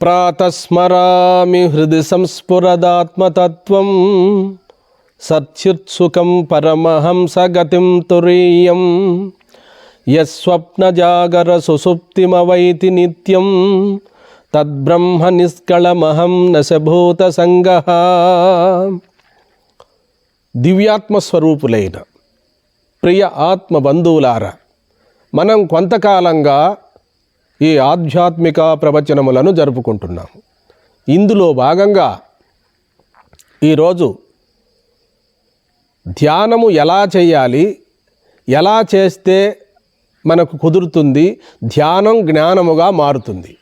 ప్రాతస్మరామి హృది సంస్ఫురదాత్మతత్వం సత్యుత్సుకం పరమహంసగతిం తురీయం యస్వప్నజాగర సుసుప్తిమవైతి నిత్యం తద్బ్రహ్మ నిష్కళమహం నశభూత సంగ దివ్యాత్మస్వరూపులైన ప్రియ ఆత్మ బంధువులారా మనం కొంతకాలంగా ఈ ఆధ్యాత్మిక ప్రవచనములను జరుపుకుంటున్నాము. ఇందులో భాగంగా ఈరోజు ధ్యానము ఎలా చేయాలి ఎలా చేస్తే మనకు కుదురుతుంది ధ్యానం జ్ఞానముగా మారుతుంది.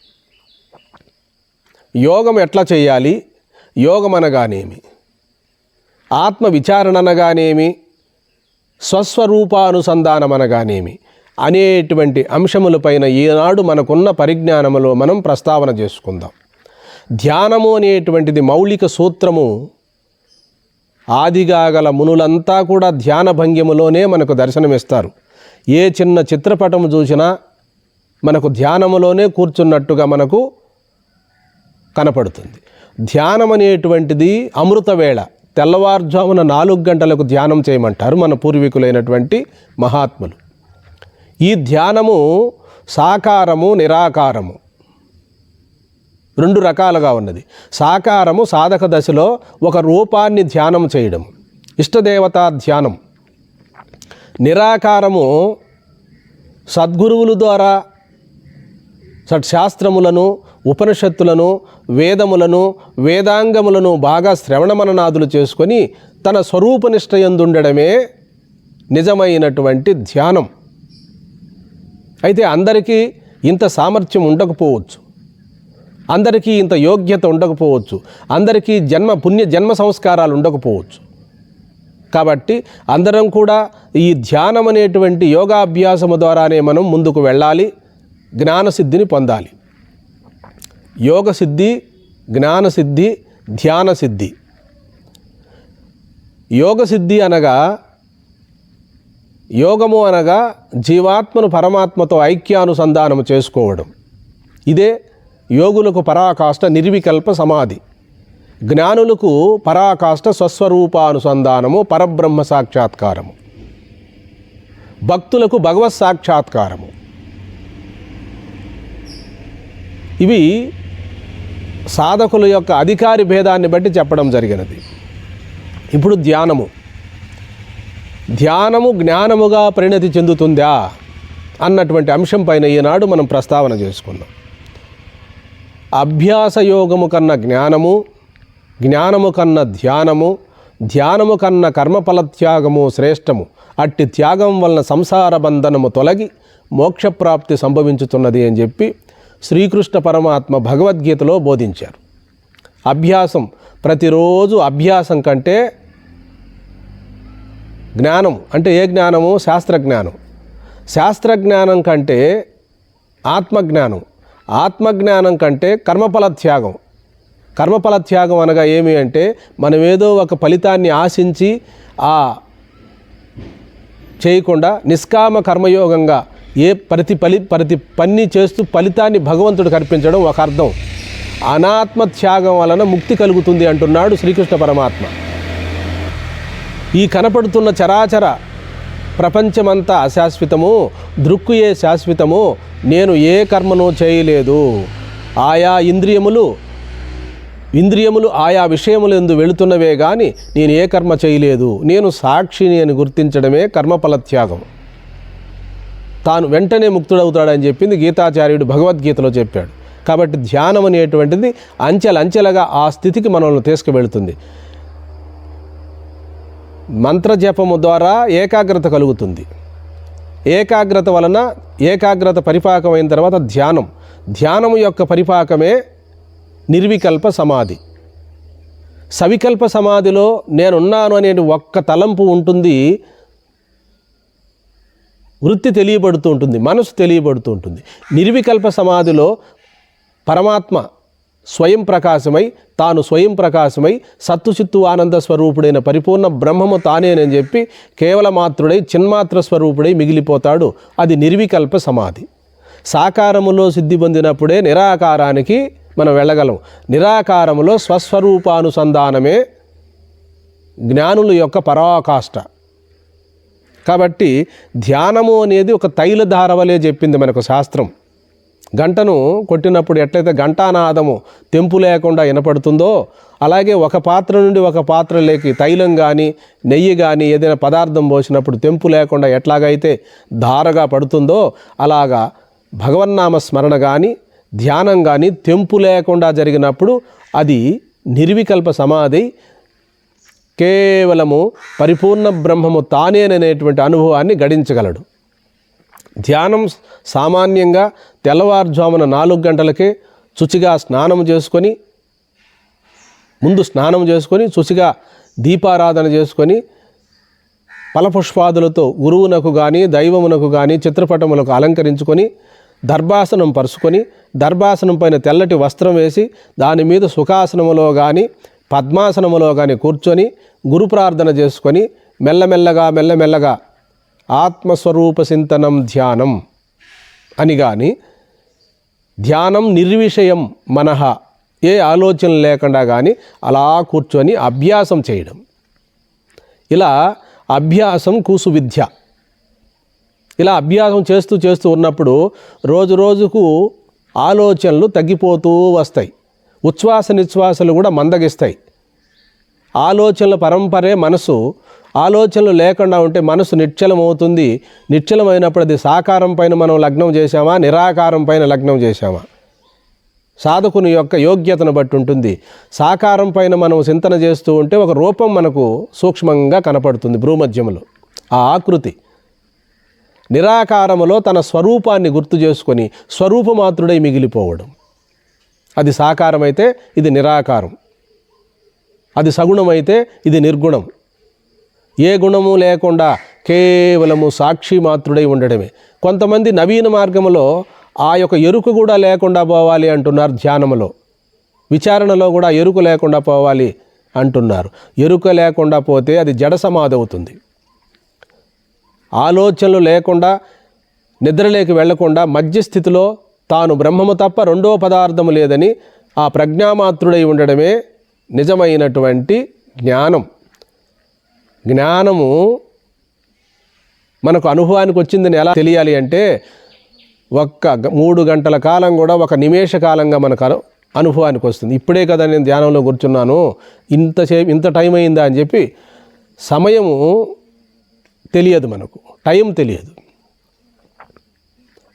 యోగం ఎట్లా చేయాలి యోగం అనగానేమి ఆత్మ విచారణ అనగానేమి స్వస్వరూపానుసంధానం అనగానేమి అనేటువంటి అంశములపైన ఈనాడు మనకున్న పరిజ్ఞానములో మనం ప్రస్తావన చేసుకుందాం. ధ్యానము అనేటువంటిది మౌలిక సూత్రము. ఆదిగా గల మునులంతా కూడా ధ్యాన భంగిములోనే మనకు దర్శనమిస్తారు. ఏ చిన్న చిత్రపటము చూసినా మనకు ధ్యానములోనే కూర్చున్నట్టుగా మనకు కనపడుతుంది. ధ్యానం అనేటువంటిది అమృతవేళ. తెల్లవారుజామున నాలుగు గంటలకు ధ్యానం చేయమంటారు మన పూర్వీకులైనటువంటి మహాత్ములు. ఈ ధ్యానము సాకారము నిరాకారము. రెండు రకాలుగా ఉన్నది. సాకారము సాధక దశలో ఒక రూపాన్ని ధ్యానం చేయడం ఇష్టదేవతా ధ్యానం. నిరాకారము సద్గురువుల ద్వారా షట్శాస్త్రములను ఉపనిషత్తులను వేదములను వేదాంగములను బాగా శ్రవణమననాదులు చేసుకొని తన స్వరూపనిష్టయందుండడమే నిజమైనటువంటి ధ్యానం. అయితే అందరికీ ఇంత సామర్థ్యం ఉండకపోవచ్చు. అందరికీ ఇంత యోగ్యత ఉండకపోవచ్చు. అందరికీ జన్మ పుణ్య జన్మ సంస్కారాలు ఉండకపోవచ్చు. కాబట్టి అందరం కూడా ఈ ధ్యానం అనేటువంటి యోగాభ్యాసము ద్వారానే మనం ముందుకు వెళ్ళాలి. జ్ఞానసిద్ధిని పొందాలి. యోగసిద్ధి జ్ఞానసిద్ధి ధ్యానసిద్ధి. యోగసిద్ధి అనగా యోగము అనగా జీవాత్మను పరమాత్మతో ఐక్యానుసంధానము చేసుకోవడం. ఇదే యోగులకు పరాకాష్ట నిర్వికల్ప సమాధి. జ్ఞానులకు పరాకాష్ట స్వస్వరూపానుసంధానము పరబ్రహ్మ సాక్షాత్కారము. భక్తులకు భగవత్ సాక్షాత్కారము. ఇవి సాధకుల యొక్క అధికారి భేదాన్ని బట్టి చెప్పడం జరిగినది. ఇప్పుడు ధ్యానము. ధ్యానము జ్ఞానముగా పరిణతి చెందుతుందా అన్నటువంటి అంశం పైన ఈనాడు మనం ప్రస్తావన చేసుకుందాం. అభ్యాస యోగము కన్న జ్ఞానము జ్ఞానము కన్న ధ్యానము ధ్యానము కన్న కర్మఫల త్యాగము శ్రేష్టము. అట్టి త్యాగం వలన సంసార బంధనము తొలగి మోక్షప్రాప్తి సంభవించుతున్నది అని చెప్పి శ్రీకృష్ణ పరమాత్మ భగవద్గీతలో బోధించారు. అభ్యాసం ప్రతిరోజు అభ్యాసం కంటే జ్ఞానం అంటే ఏ జ్ఞానము? శాస్త్రజ్ఞానం. శాస్త్రజ్ఞానం కంటే ఆత్మజ్ఞానం. ఆత్మజ్ఞానం కంటే కర్మఫల త్యాగం. కర్మఫల త్యాగం అనగా ఏమి అంటే మనం ఏదో ఒక ఫలితాన్ని ఆశించి ఆ చేయకుండా నిష్కామ కర్మయోగంగా ఏ ప్రతి ఫలి ప్రతి పని చేస్తూ ఫలితాన్ని భగవంతుడు కల్పించడం ఒక అర్థం. అనాత్మ త్యాగం వలన ముక్తి కలుగుతుంది అంటున్నాడు శ్రీకృష్ణ పరమాత్మ. ఈ కనపడుతున్న చరాచర ప్రపంచమంతా అశాశ్వతము దృక్కుయే శాశ్వతము నేను ఏ కర్మను చేయలేదు. ఆయా ఇంద్రియములు ఇంద్రియములు ఆయా విషయములందు వెళుతున్నవే కానీ నేను ఏ కర్మ చేయలేదు. నేను సాక్షిని అని గుర్తించడమే కర్మఫల త్యాగం. తాను వెంటనే ముక్తుడవుతాడని చెప్పింది గీతాచార్యుడు భగవద్గీతలో చెప్పాడు. కాబట్టి ధ్యానం అనేటువంటిది అంచెలంచెలుగా ఆ స్థితికి మనల్ని తీసుకువెళుతుంది. మంత్రజపము ద్వారా ఏకాగ్రత కలుగుతుంది. ఏకాగ్రత వలన ఏకాగ్రత పరిపాకమైన తర్వాత ధ్యానం. ధ్యానం యొక్క పరిపాకమే నిర్వికల్ప సమాధి. సవికల్ప సమాధిలో నేనున్నాను అనే ఒక్క తలంపు ఉంటుంది. వృత్తి తెలియబడుతూ ఉంటుంది మనసు తెలియబడుతూ ఉంటుంది. నిర్వికల్ప సమాధిలో పరమాత్మ స్వయం ప్రకాశమై తాను స్వయం ప్రకాశమై సత్తు చిత్తు ఆనంద స్వరూపుడైన పరిపూర్ణ బ్రహ్మము తానేనని చెప్పి కేవలమాత్రుడై చిన్మాత్ర స్వరూపుడై మిగిలిపోతాడు. అది నిర్వికల్ప సమాధి. సాకారములో సిద్ధి పొందినప్పుడే నిరాకారానికి మనం వెళ్ళగలం. నిరాకారములో స్వస్వరూపానుసంధానమే జ్ఞానుల యొక్క పరాకాష్ట. కాబట్టి ధ్యానము అనేది ఒక తైలధార వలె చెప్పింది మనకు శాస్త్రం. గంటను కొట్టినప్పుడు ఎట్లయితే ఘంటానాదము తెంపు లేకుండా వినపడుతుందో అలాగే ఒక పాత్ర నుండి ఒక పాత్రలోకి తైలం కానీ నెయ్యి కానీ ఏదైనా పదార్థం పోసినప్పుడు తెంపు లేకుండా ఎట్లాగైతే ధారగా పడుతుందో అలాగా భగవన్నామ స్మరణ కానీ ధ్యానం కానీ తెంపు లేకుండా జరిగినప్పుడు అది నిర్వికల్ప సమాధి కేవలము పరిపూర్ణ బ్రహ్మము తానేననేటువంటి అనుభవాన్ని గడించగలడు. ధ్యానం సామాన్యంగా తెల్లవారుజామున నాలుగు గంటలకే శుచిగా స్నానం చేసుకొని ముందు స్నానం చేసుకొని శుచిగా దీపారాధన చేసుకొని ఫలపుష్పాదులతో గురువునకు కానీ దైవమునకు కానీ చిత్రపటములకు అలంకరించుకొని దర్భాసనం పరుచుకొని దర్భాసనం పైన తెల్లటి వస్త్రం వేసి దాని మీద సుఖాసనములో కానీ పద్మాసనములో కానీ కూర్చొని గురు ప్రార్థన చేసుకొని మెల్లమెల్లగా మెల్లమెల్లగా ఆత్మస్వరూప చింతనం ధ్యానం అని కానీ ధ్యానం నిర్విషయం మనహ ఏ ఆలోచన లేకుండా కానీ అలా కూర్చొని అభ్యాసం చేయడం. ఇలా అభ్యాసం కూసు విద్య. ఇలా అభ్యాసం చేస్తూ చేస్తూ ఉన్నప్పుడు రోజు రోజుకు ఆలోచనలు తగ్గిపోతూ వస్తాయి. ఉచ్ఛ్వాస నిశ్వాసలు కూడా మందగిస్తాయి. ఆలోచనల పరంపరే మనసు. ఆలోచనలు లేకుండా ఉంటే మనసు నిశ్చలం అవుతుంది నిశ్చలమైనప్పుడు అది సాకారం పైన మనం లగ్నం చేశామా? నిరాకారం పైన లగ్నం చేశామా? సాధకుని యొక్క యోగ్యతను బట్టి ఉంటుంది. సాకారం పైన మనం చింతన చేస్తూ ఉంటే ఒక రూపం మనకు సూక్ష్మంగా కనపడుతుంది భూమధ్యములో ఆ ఆకృతి. నిరాకారములో తన స్వరూపాన్ని గుర్తు చేసుకొని స్వరూపమాత్రుడై మిగిలిపోవడం. అది సాకారమైతే ఇది నిరాకారం. అది సగుణమైతే ఇది నిర్గుణం. ఏ గుణము లేకుండా కేవలము సాక్షి మాత్రుడై ఉండడమే. కొంతమంది నవీన మార్గములో ఆ యొక్క ఎరుకు కూడా లేకుండా పోవాలి అంటున్నారు ధ్యానములో. విచారణలో కూడా ఎరుకు లేకుండా పోవాలి అంటున్నారు. ఎరుక లేకుండా పోతే అది జడ సమాధి అవుతుంది ఆలోచనలు లేకుండా నిద్రలేకి వెళ్ళకుండా మధ్యస్థితిలో తాను బ్రహ్మము తప్ప రెండో పదార్థము లేదని ఆ ప్రజ్ఞామాత్రుడై ఉండడమే నిజమైనటువంటి జ్ఞానం. జ్ఞానము మనకు అనుభవానికి వచ్చిందని ఎలా తెలియాలి అంటే ఒక్క గ- మూడు గంటల కాలం కూడా ఒక నిమేష కాలంగా మనకు అను- అనుభవానికి వస్తుంది. ఇప్పుడే కదా నేను ధ్యానంలో కూర్చున్నాను. ఇంతసేపు ఇంత టైం అయిందా అని చెప్పి సమయము తెలియదు మనకు. టైం తెలియదు.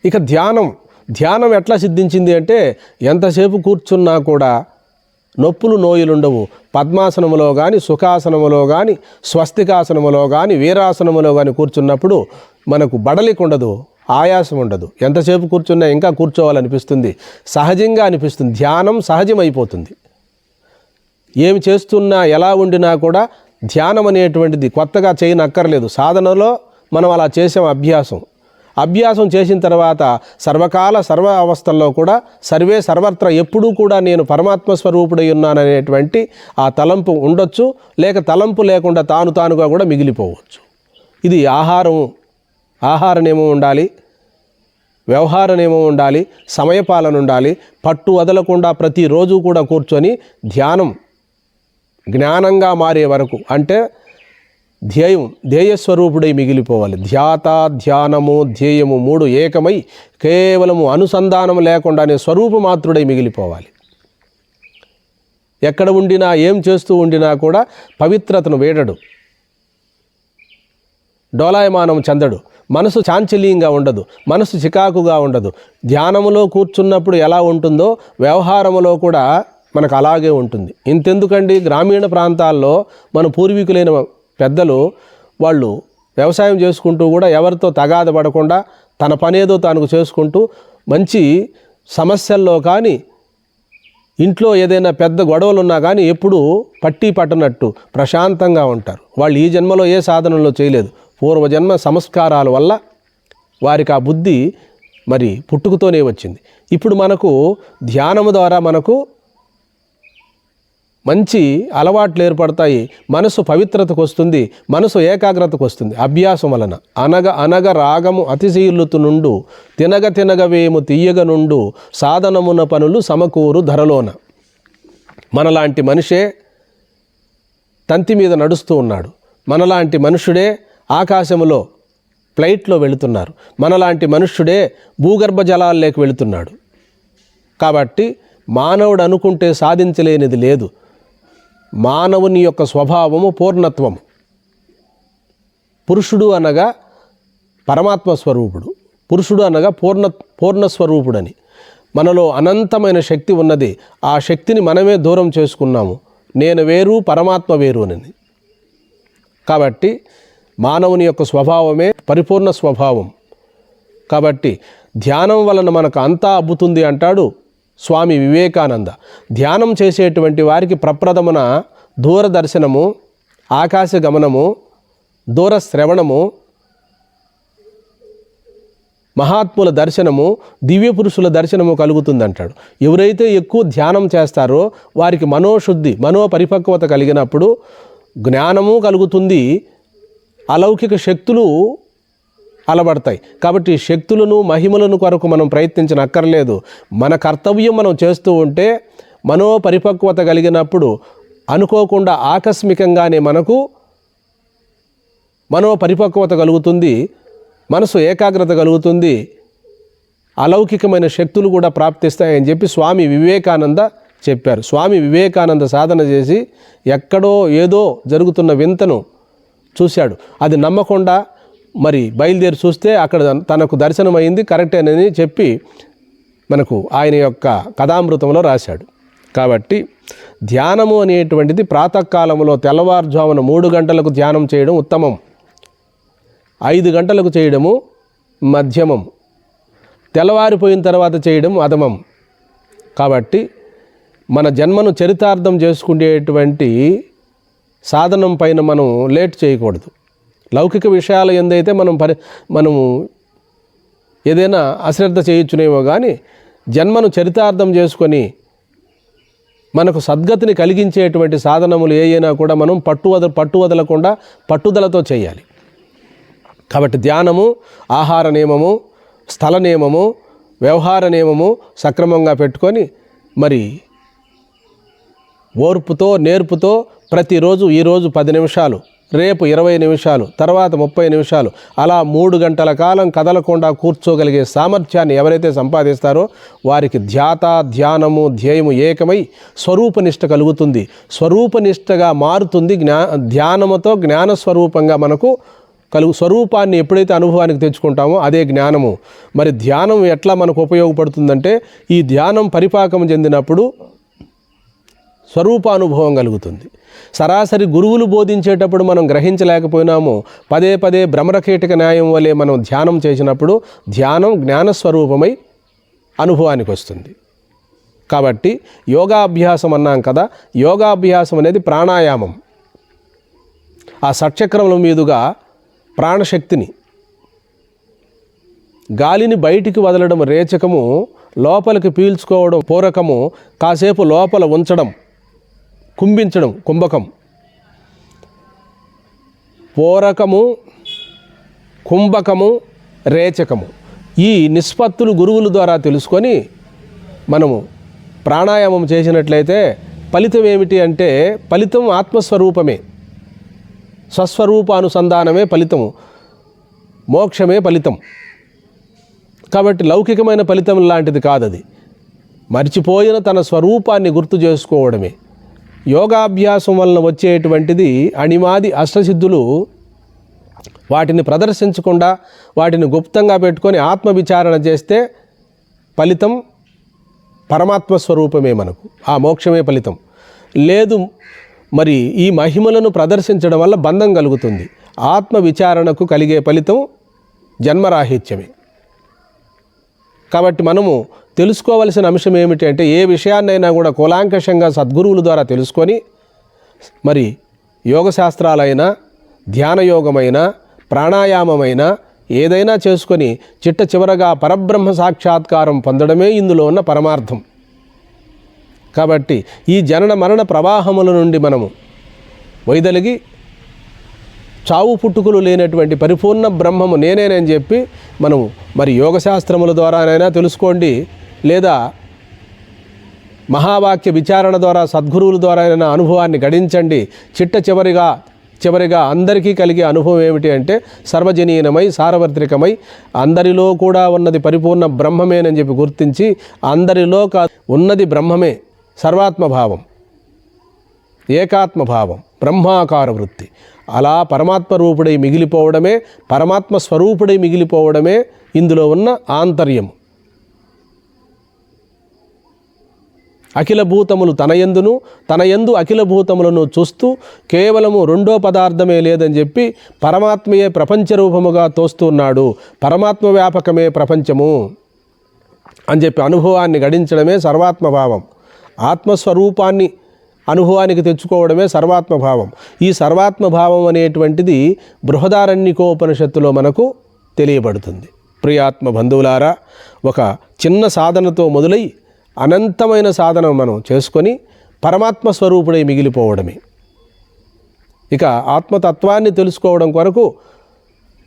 ఇక ధ్యానం ధ్యానం ఎట్లా సిద్ధించింది అంటే ఎంతసేపు కూర్చున్నా కూడా నొప్పులు నోయులుండవు. పద్మాసనములో కానీ సుఖాసనములో కానీ స్వస్తికాసనములో కానీ వీరాసనములో కానీ కూర్చున్నప్పుడు మనకు బడలిక ఉండదు ఆయాసం ఉండదు ఎంతసేపు కూర్చున్నా ఇంకా కూర్చోవాలనిపిస్తుంది. సహజంగా అనిపిస్తుంది. ధ్యానం సహజమైపోతుంది. ఏమి చేస్తున్నా ఎలా ఉండినా కూడా ధ్యానం అనేటువంటిది కొత్తగా చేయనక్కర్లేదు. సాధనలో మనం అలా చేసాం అభ్యాసం. అభ్యాసం చేసిన తర్వాత సర్వకాల సర్వ అవస్థల్లో కూడా సర్వే సర్వత్ర ఎప్పుడూ కూడా నేను పరమాత్మ స్వరూపుడై ఉన్నాననేటువంటి ఆ తలంపు ఉండొచ్చు లేక తలంపు లేకుండా తాను తానుగా కూడా మిగిలిపోవచ్చు. ఇది ఆహారం ఆహార నియమం ఉండాలి వ్యవహార నియమం ఉండాలి సమయపాలన ఉండాలి పట్టు వదలకుండా ప్రతిరోజు కూడా కూర్చొని ధ్యానం జ్ఞానంగా మారే వరకు. అంటే ధ్యేయం ధ్యేయస్వరూపుడై మిగిలిపోవాలి. ధ్యాత ధ్యానము ధ్యేయము మూడు ఏకమై కేవలము అనుసంధానం లేకుండానే స్వరూపమాత్రుడై మిగిలిపోవాలి. ఎక్కడ ఉండినా ఏం చేస్తూ ఉండినా కూడా పవిత్రతను వేడడు. డోలాయమానం చెందడు. మనసు చాంచల్యంగా ఉండదు. మనసు చికాకుగా ఉండదు. ధ్యానములో కూర్చున్నప్పుడు ఎలా ఉంటుందో వ్యవహారములో కూడా మనకు అలాగే ఉంటుంది. ఇంతెందుకండి? గ్రామీణ ప్రాంతాల్లో మన పూర్వీకులైన పెద్దలు వాళ్ళు వ్యవసాయం చేసుకుంటూ కూడా ఎవరితో తగాద పడకుండా తన పనేదో తాను చేసుకుంటూ మంచి సమస్యల్లో కానీ ఇంట్లో ఏదైనా పెద్ద గొడవలు ఉన్నా కానీ ఎప్పుడూ పట్టి పట్టనట్టు ప్రశాంతంగా ఉంటారు. వాళ్ళు ఈ జన్మలో ఏ సాధనలో చేయలేదు. పూర్వజన్మ సంస్కారాల వల్ల వారికి ఆ బుద్ధి మరి పుట్టుకతోనే వచ్చింది. ఇప్పుడు మనకు ధ్యానము ద్వారా మనకు మంచి అలవాట్లు ఏర్పడతాయి. మనసు పవిత్రతకు వస్తుంది. మనసు ఏకాగ్రతకు వస్తుంది. అభ్యాసం వలన. అనగ అనగ రాగము అతిశీలుతు నుండు తినగ తినగ వేము తీయగ నుండు సాధనమున పనులు సమకూరు ధరలోన. మనలాంటి మనిషే తంతి మీద నడుస్తూ ఉన్నాడు. మనలాంటి మనుషుడే ఆకాశములో ఫ్లైట్లో వెళుతున్నారు. మనలాంటి మనుష్యుడే భూగర్భ జలాల్లోకి వెళుతున్నాడు. కాబట్టి మానవుడు అనుకుంటే సాధించలేనిది లేదు. మానవుని యొక్క స్వభావము పూర్ణత్వము. పురుషుడు అనగా పరమాత్మ స్వరూపుడు పురుషుడు అనగా పూర్ణ పూర్ణస్వరూపుడని మనలో అనంతమైన శక్తి ఉన్నది ఆ శక్తిని మనమే దూరం చేసుకున్నాము. నేను వేరు పరమాత్మ వేరు అని కాబట్టి మానవుని యొక్క స్వభావమే పరిపూర్ణ స్వభావం. కాబట్టి ధ్యానం వలన మనకు అంతా అబ్బుతుంది అంటాడు స్వామి వివేకానంద. ధ్యానం చేసేటువంటి వారికి ప్రప్రథమున దూరదర్శనము ఆకాశ గమనము దూర శ్రవణము మహాత్ముల దర్శనము దివ్య పురుషుల దర్శనము కలుగుతుందంటాడు. ఎవరైతే ఎక్కువ ధ్యానం చేస్తారో వారికి మనోశుద్ధి మనోపరిపక్వత కలిగినప్పుడు జ్ఞానము కలుగుతుంది. అలౌకిక శక్తులు అలబడతాయి. కాబట్టి శక్తులను మహిమలను కొరకు మనం ప్రయత్నించనక్కర్లేదు మన కర్తవ్యం మనం చేస్తూ ఉంటే మనోపరిపక్వత కలిగినప్పుడు అనుకోకుండా ఆకస్మికంగానే మనకు మనో పరిపక్వత కలుగుతుంది మనసు ఏకాగ్రత కలుగుతుంది అలౌకికమైన శక్తులు కూడా ప్రాప్తిస్తాయని చెప్పి స్వామి వివేకానంద చెప్పారు. స్వామి వివేకానంద సాధన చేసి ఎక్కడో ఏదో జరుగుతున్న వింతను చూశాడు. అది నమ్మకుండా మరి బయలుదేరి చూస్తే అక్కడ తనకు దర్శనమైంది కరెక్టేనని చెప్పి మనకు ఆయన యొక్క కథామృతంలో రాశాడు. కాబట్టి ధ్యానము అనేటువంటిది ప్రాతకాలంలో తెల్లవారుజామున మూడు గంటలకు ధ్యానం చేయడం ఉత్తమం. ఐదు గంటలకు చేయడము మధ్యమం. తెల్లవారిపోయిన తర్వాత చేయడం అధమం. కాబట్టి మన జన్మను చరితార్థం చేసుకునేటువంటి సాధనం పైన మనం లేట్ చేయకూడదు. లౌకిక విషయాల ఎందైతే మనం పరి మనము ఏదైనా అశ్రద్ధ చేయొచ్చునేమో కానీ జన్మను చరితార్థం చేసుకొని మనకు సద్గతిని కలిగించేటువంటి సాధనములు ఏవైనా కూడా మనం పట్టువద పట్టు వదలకుండా పట్టుదలతో చేయాలి. కాబట్టి ధ్యానము ఆహార నియమము స్థల నియమము వ్యవహార నియమము సక్రమంగా పెట్టుకొని మరి ఓర్పుతో నేర్పుతో ప్రతిరోజు ఈరోజు పది నిమిషాలు రేపు ఇరవై నిమిషాలు తర్వాత ముప్పై నిమిషాలు అలా మూడు గంటల కాలం కదలకుండా కూర్చోగలిగే సామర్థ్యాన్ని ఎవరైతే సంపాదిస్తారో వారికి ధ్యాత ధ్యానము ధ్యేయము ఏకమై స్వరూపనిష్ట కలుగుతుంది. స్వరూపనిష్టగా మారుతుంది జ్ఞా ధ్యానముతో జ్ఞానస్వరూపంగా మనకు కలుగు స్వరూపాన్ని ఎప్పుడైతే అనుభవానికి తెచ్చుకుంటామో అదే జ్ఞానము. మరి ధ్యానం ఎట్లా మనకు ఉపయోగపడుతుందంటే ఈ ధ్యానం పరిపాకం చెందినప్పుడు స్వరూపానుభవం కలుగుతుంది. సరాసరి గురువులు బోధించేటప్పుడు మనం గ్రహించలేకపోయినాము. పదే పదే భ్రమరకీటక న్యాయం వలె మనం ధ్యానం చేసినప్పుడు ధ్యానం జ్ఞానస్వరూపమై అనుభవానికి వస్తుంది. కాబట్టి యోగాభ్యాసం అన్నాం కదా యోగాభ్యాసం అనేది ప్రాణాయామం. ఆ షట్చక్రముల మీదుగా ప్రాణశక్తిని గాలిని బయటికి వదలడం రేచకము లోపలికి పీల్చుకోవడం పూరకము కాసేపు లోపల ఉంచడం కుంభించడం కుంభకం. పూరకము కుంభకము రేచకము. ఈ నిష్పత్తులు గురువుల ద్వారా తెలుసుకొని మనము ప్రాణాయామం చేసినట్లయితే ఫలితం ఏమిటి అంటే ఫలితం ఆత్మస్వరూపమే. స్వస్వరూపానుసంధానమే ఫలితము మోక్షమే ఫలితం. కాబట్టి లౌకికమైన ఫలితం లాంటిది కాదది. మర్చిపోయిన తన స్వరూపాన్ని గుర్తు చేసుకోవడమే. యోగాభ్యాసం వలన వచ్చేటువంటిది అణిమాది అష్టసిద్ధులు వాటిని ప్రదర్శించకుండా వాటిని గుప్తంగా పెట్టుకొని ఆత్మవిచారణ చేస్తే ఫలితం పరమాత్మ స్వరూపమే మనకు. ఆ మోక్షమే ఫలితం. లేదు మరి ఈ మహిమలను ప్రదర్శించడం వల్ల బంధం కలుగుతుంది. ఆత్మ విచారణకు కలిగే ఫలితం జన్మరాహిత్యమే. కాబట్టి మనము తెలుసుకోవలసిన అంశం ఏమిటి అంటే ఏ విషయాన్నైనా కూడా కూలాంకషంగా సద్గురువుల ద్వారా తెలుసుకొని మరి యోగ యోగశాస్త్రాలైనా ధ్యానయోగమైన ప్రాణాయామమైన ఏదైనా చేసుకొని చిట్ట చివరగా పరబ్రహ్మ సాక్షాత్కారం పొందడమే ఇందులో ఉన్న పరమార్థం. కాబట్టి ఈ జనన మరణ ప్రవాహముల నుండి మనము వైదొలిగి చావు పుట్టుకులు లేనటువంటి పరిపూర్ణ బ్రహ్మము నేనేనని చెప్పి మనము మరి యోగశాస్త్రముల ద్వారానైనా తెలుసుకోండి. లేదా మహావాక్య విచారణ ద్వారా సద్గురువుల ద్వారా అయినా అనుభవాన్ని గడించండి. చిట్ట చివరిగా చివరిగా అందరికీ కలిగే అనుభవం ఏమిటి అంటే సర్వజనీనమై సార్వత్రికమై అందరిలో కూడా ఉన్నది పరిపూర్ణ బ్రహ్మమేనని చెప్పి గుర్తించి అందరిలో కా ఉన్నది బ్రహ్మమే సర్వాత్మభావం ఏకాత్మభావం బ్రహ్మాకార వృత్తి. అలా పరమాత్మ రూపుడై మిగిలిపోవడమే పరమాత్మ స్వరూపుడై మిగిలిపోవడమే ఇందులో ఉన్న ఆంతర్యం. అఖిల భూతములు తనయందును తనయందు అఖిల భూతములను చూస్తూ కేవలము రెండో పదార్థమే లేదని చెప్పి పరమాత్మయే ప్రపంచ రూపముగా తోస్తున్నాడు పరమాత్మ వ్యాపకమే ప్రపంచము అని చెప్పి అనుభవాన్ని గడించడమే సర్వాత్మభావం. ఆత్మస్వరూపాన్ని అనుభవానికి తెచ్చుకోవడమే సర్వాత్మభావం ఈ సర్వాత్మభావం అనేటువంటిది బృహదారణ్యకోపనిషత్తులో మనకు తెలియబడుతుంది. ప్రియాత్మ బంధువులారా ఒక చిన్న సాధనతో మొదలై అనంతమైన సాధన మనం చేసుకొని పరమాత్మ స్వరూపుడై మిగిలిపోవడమే. ఇక ఆత్మతత్వాన్ని తెలుసుకోవడం కొరకు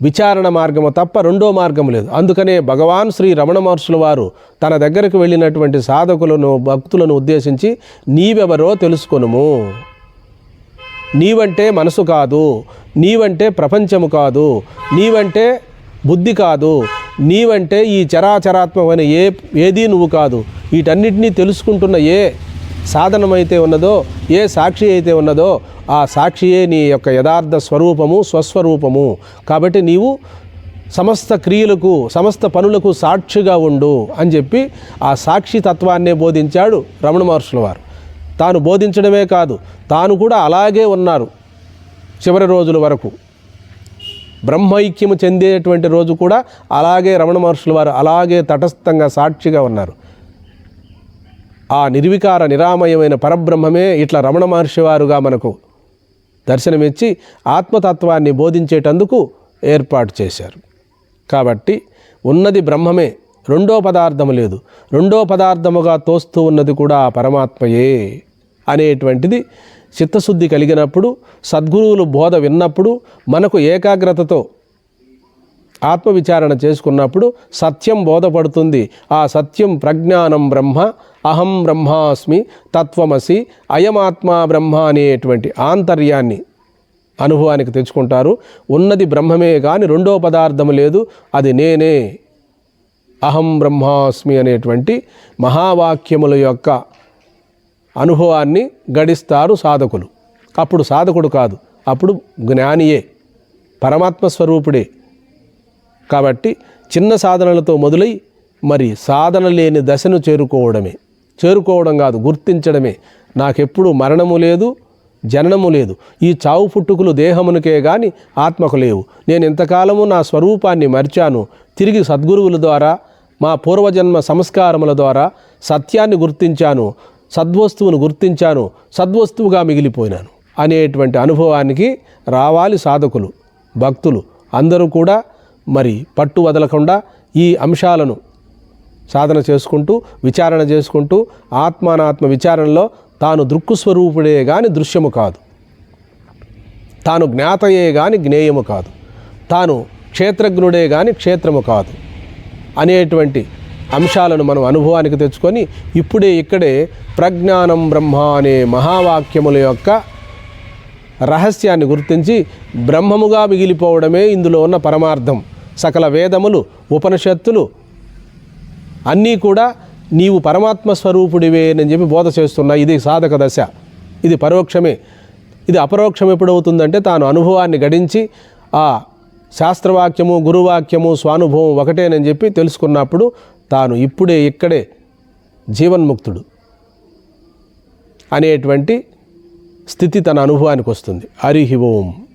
విచారణ మార్గము తప్ప రెండో మార్గం లేదు. అందుకనే భగవాన్ శ్రీ రమణ మహర్షుల వారు తన దగ్గరకు వెళ్ళినటువంటి సాధకులను భక్తులను ఉద్దేశించి నీవెవరో తెలుసుకొనుము. నీవంటే మనసు కాదు నీవంటే ప్రపంచము కాదు నీవంటే బుద్ధి కాదు నీవంటే ఈ చరాచరాత్మకమైన ఏ ఏదీ నువ్వు కాదు. వీటన్నిటినీ తెలుసుకుంటున్న ఏ సాధనమైతే ఉన్నదో ఏ సాక్షి అయితే ఉన్నదో ఆ సాక్షియే నీ యొక్క యథార్థ స్వరూపము స్వస్వరూపము. కాబట్టి నీవు సమస్త క్రియలకు సమస్త పనులకు సాక్షిగా ఉండు అని చెప్పి ఆ సాక్షి తత్వాన్నే బోధించాడు రమణ మహర్షుల వారు. తాను బోధించడమే కాదు తాను కూడా అలాగే ఉన్నారు చివరి రోజుల వరకు. బ్రహ్మైక్యము చెందేటువంటి రోజు కూడా అలాగే రమణ మహర్షుల వారు అలాగే తటస్థంగా సాక్షిగా ఉన్నారు. ఆ నిర్వికార నిరామయమైన పరబ్రహ్మమే ఇట్లా రమణ మహర్షి వారుగా మనకు దర్శనమిచ్చి ఆత్మతత్వాన్ని బోధించేటందుకు ఏర్పాటు చేశారు. కాబట్టి ఉన్నది బ్రహ్మమే రెండో పదార్థము లేదు. రెండో పదార్థముగా తోస్తూ ఉన్నది కూడా పరమాత్మయే అనేటువంటిది చిత్తశుద్ధి కలిగినప్పుడు సద్గురువులు బోధ విన్నప్పుడు మనకు ఏకాగ్రతతో ఆత్మవిచారణ చేసుకున్నప్పుడు సత్యం బోధపడుతుంది. ఆ సత్యం ప్రజ్ఞానం బ్రహ్మ అహం బ్రహ్మాస్మి తత్వమసి అయమాత్మా బ్రహ్మ అనేటువంటి ఆంతర్యాన్ని అనుభవానికి తెచ్చుకుంటారు. ఉన్నది బ్రహ్మమే కానీ రెండో పదార్థము లేదు అది నేనే. అహం బ్రహ్మాస్మి అనేటువంటి మహావాక్యముల యొక్క అనుభవాన్ని గడిస్తారు సాధకులు. అప్పుడు సాధకుడు కాదు అప్పుడు జ్ఞానియే పరమాత్మ స్వరూపుడే కాబట్టి చిన్న సాధనలతో మొదలై మరి సాధన లేని దశను చేరుకోవడమే. చేరుకోవడం కాదు గుర్తించడమే. నాకెప్పుడు మరణము లేదు జననము లేదు. ఈ చావు పుట్టుకులు దేహమునికే గాని ఆత్మకు లేవు. నేను ఎంతకాలము నా స్వరూపాన్ని మర్చాను. తిరిగి సద్గురువుల ద్వారా మా పూర్వజన్మ సంస్కారముల ద్వారా సత్యాన్ని గుర్తించాను. సద్వస్తువును గుర్తించాను. సద్వస్తువుగా మిగిలిపోయినాను. అనేటువంటి అనుభవానికి రావాలి సాధకులు భక్తులు అందరూ కూడా మరి పట్టు వదలకుండా ఈ అంశాలను సాధన చేసుకుంటూ విచారణ చేసుకుంటూ ఆత్మానాత్మ విచారణలో తాను దృక్కుస్వరూపుడే గాని దృశ్యము కాదు. తాను జ్ఞాతయే గాని జ్ఞేయము కాదు. తాను క్షేత్రజ్ఞుడే గాని క్షేత్రము కాదు. అనేటువంటి అంశాలను మనం అనుభవానికి తెచ్చుకొని ఇప్పుడే ఇక్కడే ప్రజ్ఞానం బ్రహ్మ అనే మహావాక్యముల యొక్క రహస్యాన్ని గుర్తించి బ్రహ్మముగా మిగిలిపోవడమే ఇందులో ఉన్న పరమార్థం. సకల వేదములు ఉపనిషత్తులు అన్నీ కూడా నీవు పరమాత్మ స్వరూపుడివే అని చెప్పి బోధ చేస్తున్నా. ఇది సాధక దశ. ఇది పరోక్షమే. ఇది అపరోక్షం ఎప్పుడవుతుందంటే తాను అనుభవాన్ని గడించి ఆ శాస్త్రవాక్యము గురువాక్యము స్వానుభవం ఒకటేనని చెప్పి తెలుసుకున్నప్పుడు తాను ఇప్పుడే ఇక్కడే జీవన్ముక్తుడు అనేటువంటి స్థితి తన అనుభవానికి వస్తుంది. హరి ఓం.